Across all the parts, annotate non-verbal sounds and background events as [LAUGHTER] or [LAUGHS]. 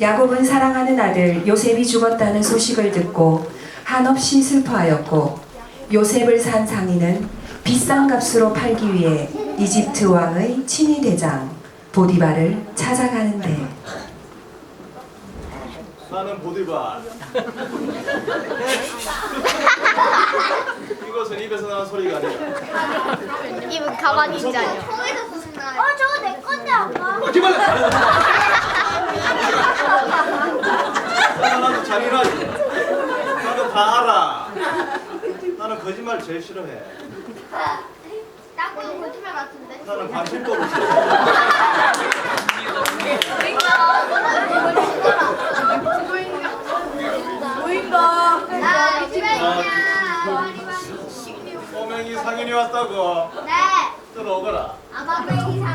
야곱은 사랑하는 아들 요셉이 죽었다는 소식을 듣고 한없이 슬퍼하였고 요셉을 산 상인은 비싼 값으로 팔기 위해 이집트 왕의 친위 대장 보디발을 찾아가는데 나는 보디바. 이것은 입에서 나는 소리가 아니야. 입은 가만히 있지 않냐? 어, 저거 내 건데, 아빠. 나도 잔인하지. 나도 다 알아. 나는 거짓말 제일 싫어해. 딱 봐도 거짓말 같은데? 나는 반실법을 싫어해. 나 거짓말이야. 꼬맹이 상인이 왔다고. 네. 들어오거라. 아마뱅이 상.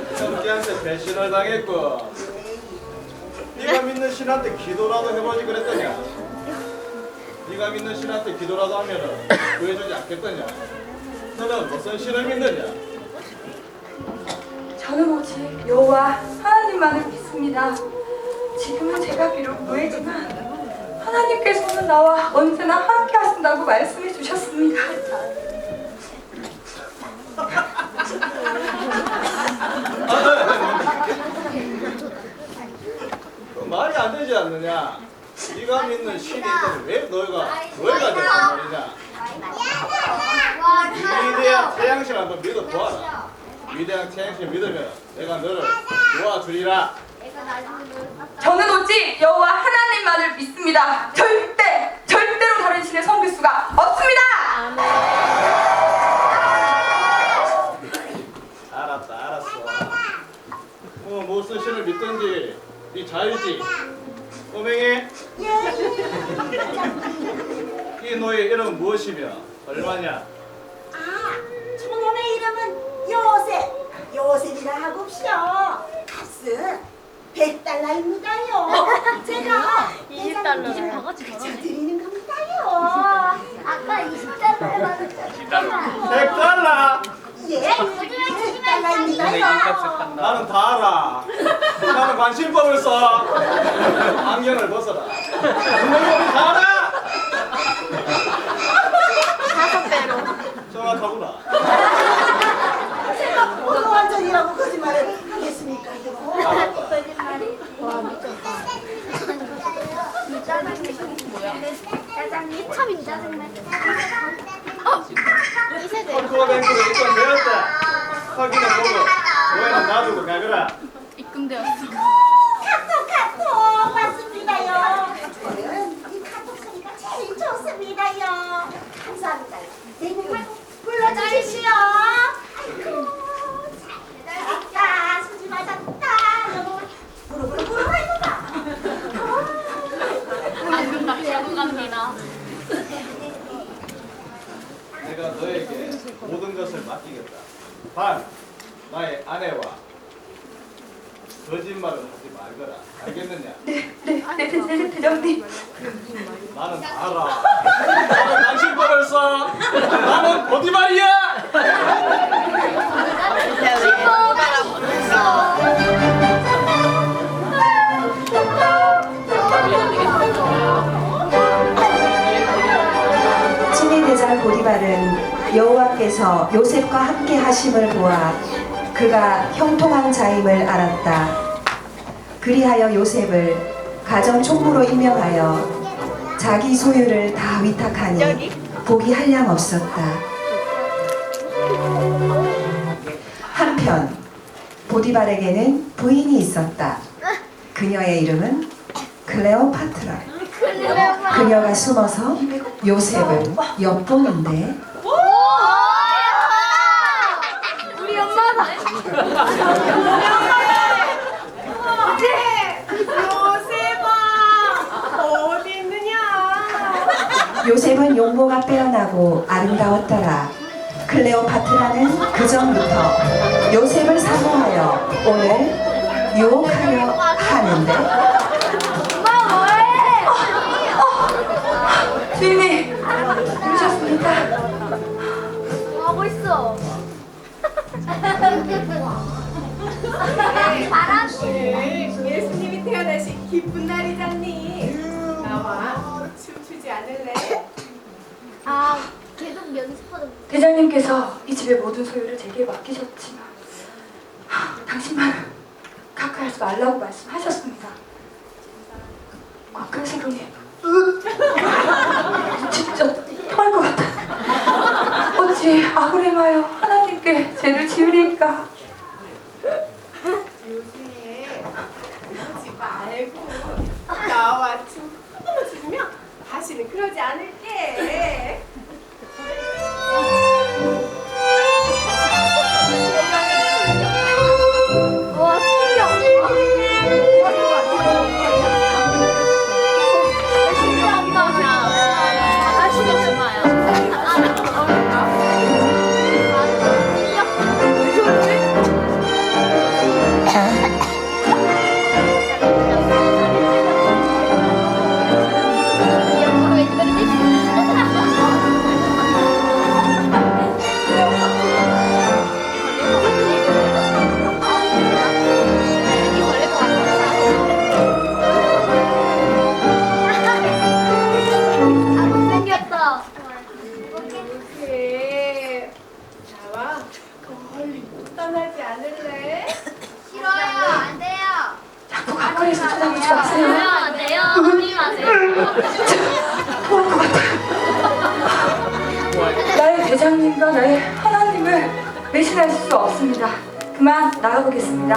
형제한테 배신을 당했고 네가 믿는 신한테 기도라도 해보지 그랬더냐? 네가 믿는 신한테 기도라도 하면은 구해주지 않겠더냐? 너는 무슨 신을 믿느냐? 저는 오직 여호와 하나님만을 믿습니다. 지금은 제가 비록 노예지만 하나님께서는 나와 언제나 함께 하신다고 말씀해 주셨습니다. 말이 안 되지 않느냐? 네가 믿는 신이 있다면 왜 너희가 너희가 됐단 말이냐? 위대한 태양신 한번 믿어 보아라. 위대한 태양신 믿으면 내가 너를 도와주리라. 저는 오직 여호와 하나님만을 믿습니다. 절 얼마냐? 아, 저놈의 이름은 요셉. 요셉이라 하고쇼. 값은 100달러입니다요. [LAUGHS] 제가 20달러를. 그저 드리는 겁니다요. 아까 20달러 [LAUGHS] 해봤는데. 백 달러. 예, 100달러입니다요. 나는 다 알아. 나는 관심법을 써. [LAUGHS] 안경을 벗어라. 너는 다 알아. 다섯 배로. 정확하구나. 제가 어느 완전이라고 거짓말을 하겠습니까? 알았다. 짜장면. 참인 짜장면. 어, 이 세대. 컴퓨터뱅크로 입건되었다. 확인해 보고 너희는 놔두고 가거라. 카톡 카톡 맞습니다요. 저는 이 카톡 소리가 제일 좋습니다요. 감사합니다요. 내 곡만 불러주시오. 아이고, 잘했다. 수지 맞았다. 여보, 부르부르부르 해보다. 내가 너에게 모든 것을 맡기겠다. 단, 나의 아내와 거짓말을 하지 말거라. 알겠느냐? 네, 네, 네, 네, 대장님. 나는 다 알아. 나는 당신법을 써. 나는 보디말이야. 여호와께서 요셉과 함께 하심을 보아 그가 형통한 자임을 알았다. 그리하여 요셉을 가정 총무로 임명하여 자기 소유를 다 위탁하니 복이 한량 없었다. 한편 보디발에게는 부인이 있었다. 그녀의 이름은 클레오파트라. 그녀가 숨어서 요셉을 엿보는데 우리 엄마다. 요셉은 용모가 빼어나고 아름다웠더라. 클레오파트라는 그 전부터 요셉을 사모하여 오늘 유혹하려 하는데 엄마 뭐해? 주인이 오셨습니까? 뭐 하고 있어? 오늘 예수님이 태어나신 기쁜 날이잖니. 나와 춤추지 않을래? 아 계속 연습하다. 대장님께서 이 집의 모든 소유를 제게 맡기셨지만 하, 당신만 가까이 하지 말라고 말씀하셨습니다. 꽉 생각이 진짜 토할 것 같아. 어찌 아브레마여 하나님께 죄를 지으리까. 않을래? 싫어요. 안 돼요. 자꾸 가까이서 쳐다보지 마세요. 안 돼요. 하지 마세요. 토할 것 같아요. 나의 대장님과 나의 하나님을 배신할 수 없습니다. 그만 나가보겠습니다.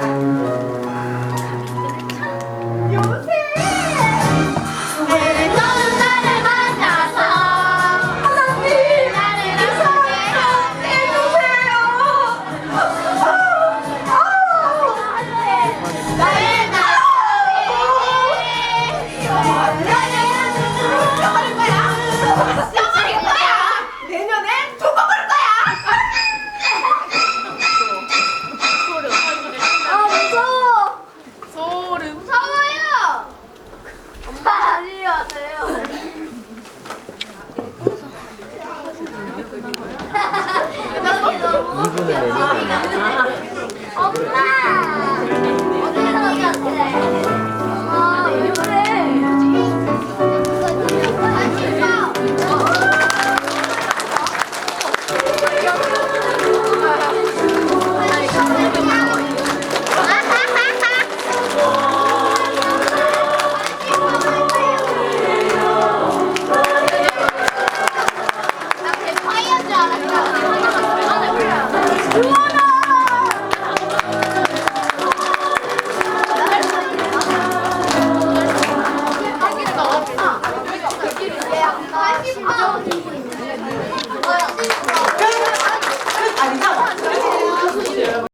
Để.